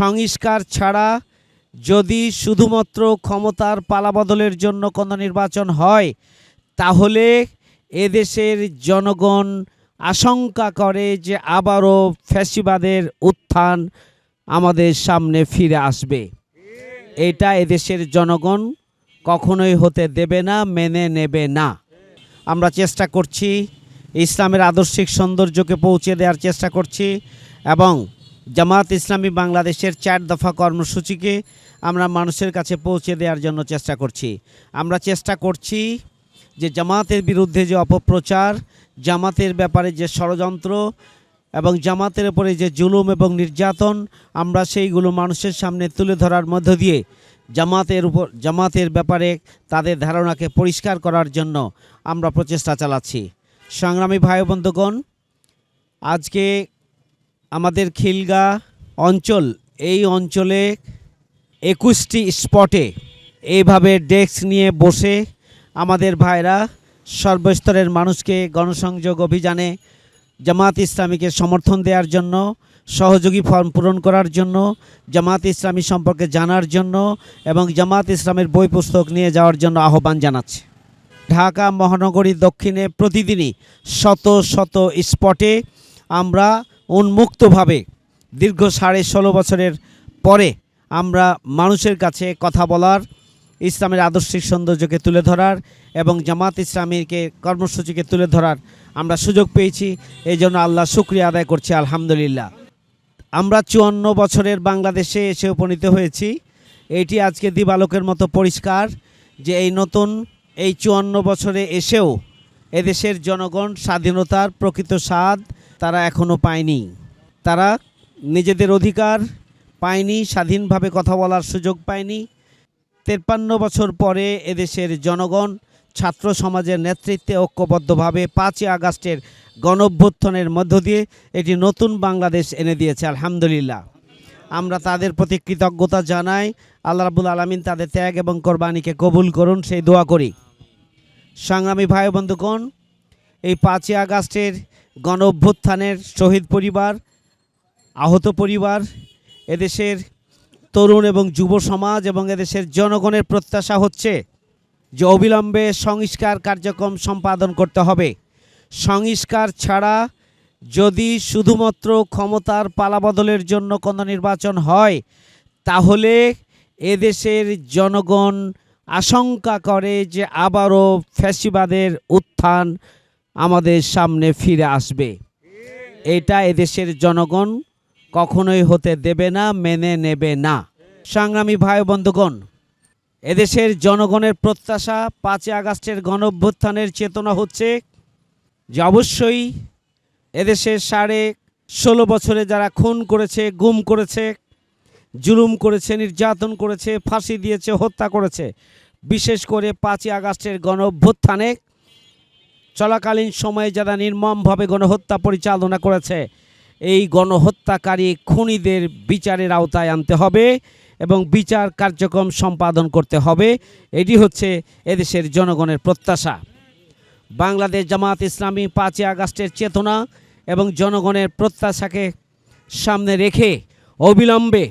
সংস্কার ছাড়া যদি শুধুমাত্র ক্ষমতার পালাবদলের জন্য কোনো নির্বাচন হয়, তাহলে এদেশের জনগণ আশঙ্কা করে যে আবারও ফ্যাসিবাদের উত্থান আমাদের সামনে ফিরে আসবে। এটা এদেশের জনগণ কখনোই হতে দেবে না, মেনে নেবে না। আমরা চেষ্টা করছি ইসলামের আদর্শিক সৌন্দর্যকে পৌঁছে দেওয়ার চেষ্টা করছি এবং জামাত ইসলামী বাংলাদেশের চার দফা কর্মসূচিকে আমরা মানুষের কাছে পৌঁছে দেওয়ার জন্য চেষ্টা করছি। আমরা চেষ্টা করছি যে জামাতের বিরুদ্ধে যে অপপ্রচার, জামাতের ব্যাপারে যে ষড়যন্ত্র এবং জামাতের উপরে যে জুলুম এবং নির্যাতন, আমরা সেইগুলো মানুষের সামনে তুলে ধরার মধ্য দিয়ে জামাতের উপর, জামাতের ব্যাপারে তাদের ধারণাকে পরিষ্কার করার জন্য আমরা প্রচেষ্টা চালাচ্ছি। সংগ্রামী ভাই বন্ধুগণ, আজকে আমাদের খিলগা অঞ্চল, এই অঞ্চলে একুশটি স্পটে এইভাবে ডেস্ক নিয়ে বসে আমাদের ভাইরা সর্বস্তরের মানুষকে গণসংযোগ অভিযানে জামাত ইসলামীকে সমর্থন দেওয়ার জন্য, সহযোগী ফর্ম পূরণ করার জন্য, জামাত ইসলামী সম্পর্কে জানার জন্য এবং জামাত ইসলামের বই পুস্তক নিয়ে যাওয়ার জন্য আহ্বান জানাচ্ছে। ঢাকা মহানগরীর দক্ষিণে প্রতিদিনই শত শত স্পটে আমরা উন্মুক্তভাবে দীর্ঘ সাড়ে ষোলো বছরের পরে আমরা মানুষের কাছে কথা বলার, ইসলামের আদর্শিক সৌন্দর্যকে তুলে ধরার এবং জামাত ইসলামীকে কর্মসূচিকে তুলে ধরার আমরা সুযোগ পেয়েছি। এই জন্য আল্লাহ শুক্রিয়া আদায় করছি, আলহামদুলিল্লাহ। আমরা চুয়ান্ন বছরের বাংলাদেশে এসে উপনীত হয়েছি। এটি আজকে দিবালোকের মতো পরিষ্কার যে এই নতুন, এই চুয়ান্ন বছরে এসেও এদেশের জনগণ স্বাধীনতার প্রকৃত স্বাদ তারা এখনও পায়নি। তারা নিজেদের অধিকার পায়নি, স্বাধীনভাবে কথা বলার সুযোগ পায়নি। তেপ্পান্ন বছর পরে এদেশের জনগণ, ছাত্র সমাজের নেতৃত্বে ঐক্যবদ্ধভাবে পাঁচই আগস্টের গণঅভ্যুত্থানের মধ্য দিয়ে এটি নতুন বাংলাদেশ এনে দিয়েছে, আলহামদুলিল্লাহ। আমরা তাদের প্রতি কৃতজ্ঞতা জানাই। আল্লাহ রাবুল আলমিন তাদের ত্যাগ এবং কোরবানিকে কবুল করুন, সেই দোয়া করি। সংগ্রামী ভাই বন্ধুগণ, এই পাঁচই আগস্টের গণ অভ্যুত্থানের শহীদ পরিবার, আহত পরিবার, এদেশের তরুণ এবং যুব সমাজ এবং এদেশের জনগণের প্রত্যাশা হচ্ছে যে অবিলম্বে সংস্কার কার্যক্রম সম্পাদন করতে হবে। সংস্কার ছাড়া যদি শুধুমাত্র ক্ষমতার পালাবদলের জন্য কোনো নির্বাচন হয়, তাহলে এদেশের জনগণ আশঙ্কা করে যে আবারও ফ্যাসিবাদের উত্থান আমাদের সামনে ফিরে আসবে। এটা এদেশের জনগণ কখনোই হতে দেবে না, মেনে নেবে না। সংগ্রামী ভাই বন্ধুগণ, এদেশের জনগণের প্রত্যাশা পাঁচই আগস্টের গণ অভ্যুত্থানের চেতনা হচ্ছে যে অবশ্যই এদেশের সাড়ে ষোলো বছরে যারা খুন করেছে, গুম করেছে, জুলুম করেছে, নির্যাতন করেছে, ফাঁসি দিয়েছে, হত্যা করেছে, বিশেষ করে পাঁচই আগস্টের গণ অভ্যুত্থানে চলাকালীন সময়ে যারা নির্মমভাবে গণহত্যা পরিচালনা করেছে, এই গণহত্যাকারী খুনিদের বিচারের আওতায় আনতে হবে এবং বিচার কার্যক্রম সম্পাদন করতে হবে। এটি হচ্ছে এদেশের জনগণের প্রত্যাশা। বাংলাদেশ জামাত ইসলামী পাঁচই আগস্টের চেতনা এবং জনগণের প্রত্যাশাকে সামনে রেখে অবিলম্বে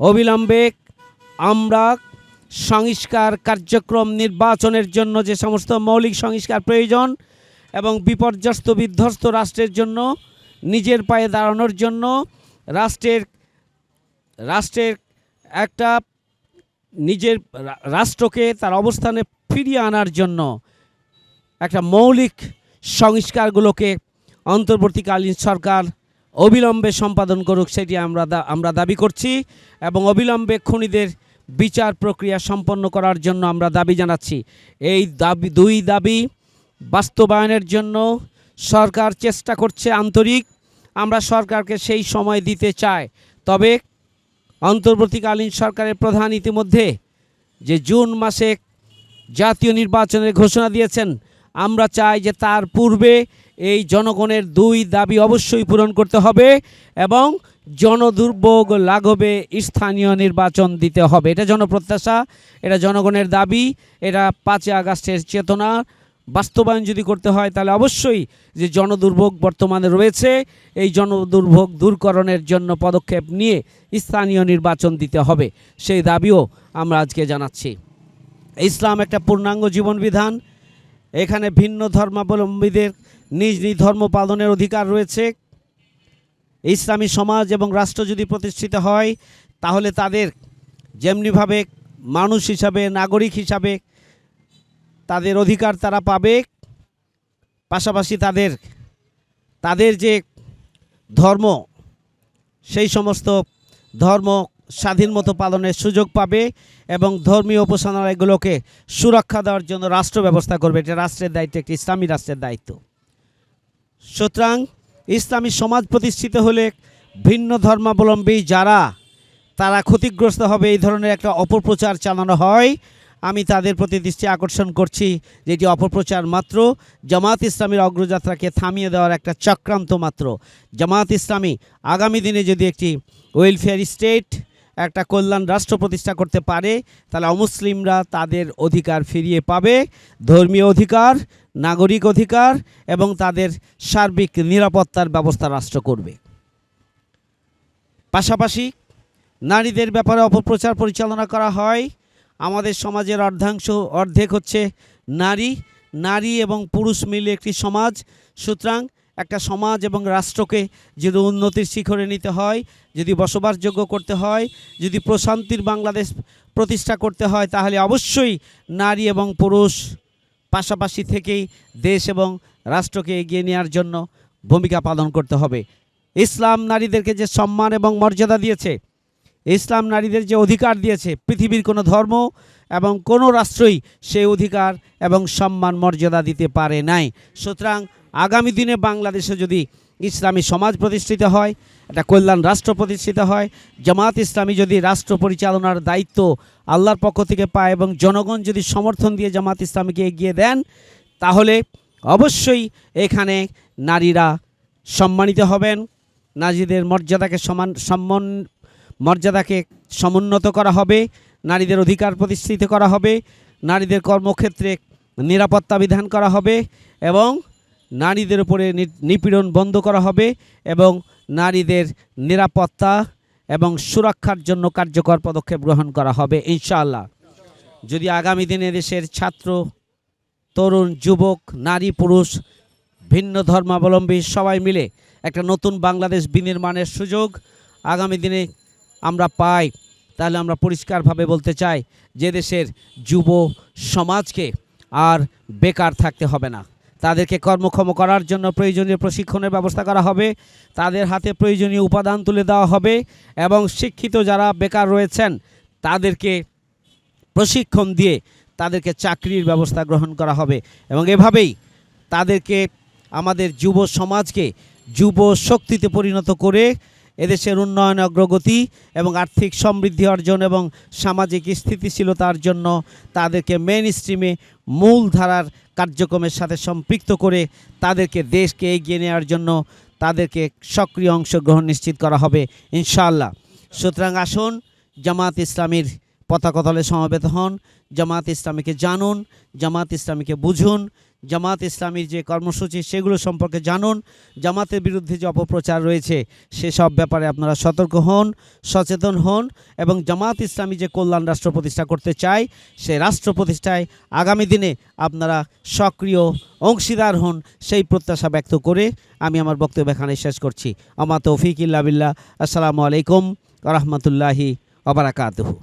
অবিলম্বে আমরা সংস্কার কার্যক্রম নির্বাচনের জন্য যে সমস্ত মৌলিক সংস্কার প্রয়োজন এবং বিপর্যস্ত বিধ্বস্ত রাষ্ট্রের জন্য, নিজের পায়ে দাঁড়ানোর জন্য, রাষ্ট্রের রাষ্ট্রের একটা নিজের রাষ্ট্রকে তার অবস্থানে ফিরিয়ে আনার জন্য একটা মৌলিক সংস্কারগুলোকে অন্তর্বর্তীকালীন সরকার অবিলম্বে সম্পাদন করুক, সেটি আমরা আমরা দাবি করছি এবং অবিলম্বে খুনিদের বিচার প্রক্রিয়া সম্পন্ন করার জন্য আমরা দাবি জানাচ্ছি। এই দাবি, দুই দাবি বাস্তবায়নের জন্য সরকার চেষ্টা করছে আন্তরিক। আমরা সরকারকে সেই সময় দিতে চাই। তবে অন্তর্বর্তীকালীন সরকারের প্রধান ইতিমধ্যে যে জুন মাসে জাতীয় নির্বাচনের ঘোষণা দিয়েছেন, আমরা চাই যে তার পূর্বে এই জনগণের দুই দাবি অবশ্যই পূরণ করতে হবে এবং জনদুর্ভোগ লাঘবে স্থানীয় নির্বাচন দিতে হবে। এটা জনপ্রত্যাশা, এটা জনগণের দাবি, এটা পাঁচই আগস্টের চেতনা। বাস্তবায়ন যদি করতে হয়, তাহলে অবশ্যই যে জনদুর্ভোগ বর্তমানে রয়েছে, এই জনদুর্ভোগ দূরকরণের জন্য পদক্ষেপ নিয়ে স্থানীয় নির্বাচন দিতে হবে। সেই দাবিও আমরা আজকে জানাচ্ছি। ইসলাম একটা পূর্ণাঙ্গ জীবন বিধান এখানে ভিন্ন ধর্মাবলম্বীদের নিজ নিজ ধর্ম পালনের অধিকার রয়েছে। ইসলামী সমাজ এবং রাষ্ট্র যদি প্রতিষ্ঠিত হয়, তাহলে তাদের যেমনিভাবে মানুষ হিসাবে, নাগরিক হিসাবে তাদের অধিকার তারা পাবে, পাশাপাশি তাদের তাদের যে ধর্ম, সেই সমস্ত ধর্ম স্বাধীন মতো পালনের সুযোগ পাবে এবং ধর্মীয় উপাসনালয়গুলোকে সুরক্ষা দেওয়ার জন্য রাষ্ট্র ব্যবস্থা করবে। এটা রাষ্ট্রের দায়িত্ব, একটি ইসলামী রাষ্ট্রের দায়িত্ব। সুতরাং ইসলামী সমাজ প্রতিষ্ঠিত হলে ভিন্ন ধর্মাবলম্বী যারা, তারা ক্ষতিগ্রস্ত হবে। এই ধরনের একটা অপপ্রচার চালানো হয়। আমি তাদের প্রতি দৃষ্টি আকর্ষণ করছি যে এটি অপপ্রচার মাত্র। জামাত ইসলামীর অগ্রযাত্রাকে থামিয়ে দেওয়ার একটা চক্রান্ত মাত্র। জামাত ইসলামী আগামী দিনে যদি একটি ওয়েলফেয়ার স্টেট একটা কল্যাণ রাষ্ট্র প্রতিষ্ঠা করতে পারে, তাহলে অমুসলিমরা তাদের অধিকার ফিরিয়ে পাবে। ধর্মীয় অধিকার, নাগরিক অধিকার এবং তাদের সার্বিক নিরাপত্তার ব্যবস্থা রাষ্ট্র করবে। পাশাপাশি নারীদের ব্যাপারে অপপ্রচার পরিচালনা করা হয়। আমাদের সমাজের অর্ধাংশ অর্ধেক হচ্ছে নারী নারী এবং পুরুষ মিলে একটি সমাজ। সুতরাং একটা সমাজ এবং রাষ্ট্রকে যদি উন্নতির শিখরে নিতে হয়, যদি বসবাসযোগ্য করতে হয়, যদি প্রশান্তির বাংলাদেশ প্রতিষ্ঠা করতে হয়, তাহলে অবশ্যই নারী এবং পুরুষ পাশাপাশি থেকেই দেশ এবং রাষ্ট্রকে এগিয়ে নেওয়ার জন্য ভূমিকা পালন করতে হবে। ইসলাম নারীদেরকে যে সম্মান এবং মর্যাদা দিয়েছে, ইসলাম নারীদের যে অধিকার দিয়েছে, পৃথিবীর কোনো ধর্ম এবং কোনো রাষ্ট্রই সেই অধিকার এবং সম্মান, মর্যাদা দিতে পারে নাই। সুতরাং আগামী দিনে বাংলাদেশে যদি ইসলামী সমাজ প্রতিষ্ঠিত হয়, একটা কল্যাণ রাষ্ট্র প্রতিষ্ঠিত হয় জামাত ইসলামী যদি রাষ্ট্র পরিচালনার দায়িত্ব আল্লাহর পক্ষ থেকে পায় এবং জনগণ যদি সমর্থন দিয়ে জামাত ইসলামীকে এগিয়ে দেন, তাহলে অবশ্যই এখানে নারীরা সম্মানিত হবেন, নারীদের মর্যাদাকে সমান, সম্মান, মর্যাদাকে সমুন্নত করা হবে, নারীদের অধিকার প্রতিষ্ঠিত করা হবে, নারীদের কর্মক্ষেত্রে নিরাপত্তা বিধান করা হবে এবং নারীদের উপরে নিপীড়ন বন্ধ করা হবে এবং নারীদের নিরাপত্তা এবং সুরক্ষার জন্য কার্যকর পদক্ষেপ গ্রহণ করা হবে, ইনশাআল্লাহ। যদি আগামী দিনে দেশের ছাত্র, তরুণ, যুবক, নারী, পুরুষ, ভিন্ন ধর্মাবলম্বী সবাই মিলে একটা নতুন বাংলাদেশ বিনির্মাণের সুযোগ আগামী দিনে আমরা পাই, তাহলে আমরা পরিষ্কারভাবে বলতে চাই যে দেশের যুব সমাজকে আর বেকার থাকতে হবে না। তাদেরকে কর্মক্ষম করার জন্য প্রয়োজনীয় প্রশিক্ষণের ব্যবস্থা করা হবে। তাদের হাতে প্রয়োজনীয় উপাদান তুলে দেওয়া হবে এবং শিক্ষিত যারা বেকার রয়েছেন, তাদেরকে প্রশিক্ষণ দিয়ে তাদেরকে চাকরির ব্যবস্থা গ্রহণ করা হবে। এবং এভাবেই তাদেরকে আমাদের যুব সমাজকে যুব শক্তিতে পরিণত করে এদেশের উন্নয়ন, অগ্রগতি এবং আর্থিক সমৃদ্ধি অর্জন এবং সামাজিক স্থিতিশীলতার জন্য তাদেরকে মেন স্ট্রিমে মূলধারার কার্যক্রমের সাথে সম্পৃক্ত করে তাদেরকে দেশকে এগিয়ে নেওয়ার জন্য তাদেরকে সক্রিয় অংশগ্রহণ নিশ্চিত করা হবে, ইনশাআল্লাহ। সুতরাং আসুন জামাত ইসলামীর পতাকতলে সমবেত হন জামাত ইসলামীকে জানুন জামাত ইসলামীকে বুঝুন জামাত ইসলামীর যে কর্মসূচি সেগুলো সম্পর্কে জানুন, জামাতের বিরুদ্ধে যে অপপ্রচার রয়েছে সেসব ব্যাপারে আপনারা সতর্ক হন, সচেতন হন এবং জামাত ইসলামী যে কল্যাণ রাষ্ট্র প্রতিষ্ঠা করতে চায় সেই রাষ্ট্র প্রতিষ্ঠায় আগামী দিনে আপনারা সক্রিয় অংশীদার হন সেই প্রত্যাশা ব্যক্ত করে আমি আমার বক্তব্য এখানে শেষ করছি। আমার তৌফিক ইল্লা বিল্লাহ। আসসালামু আলাইকুম রহমতুল্লাহি আবরাকাতহু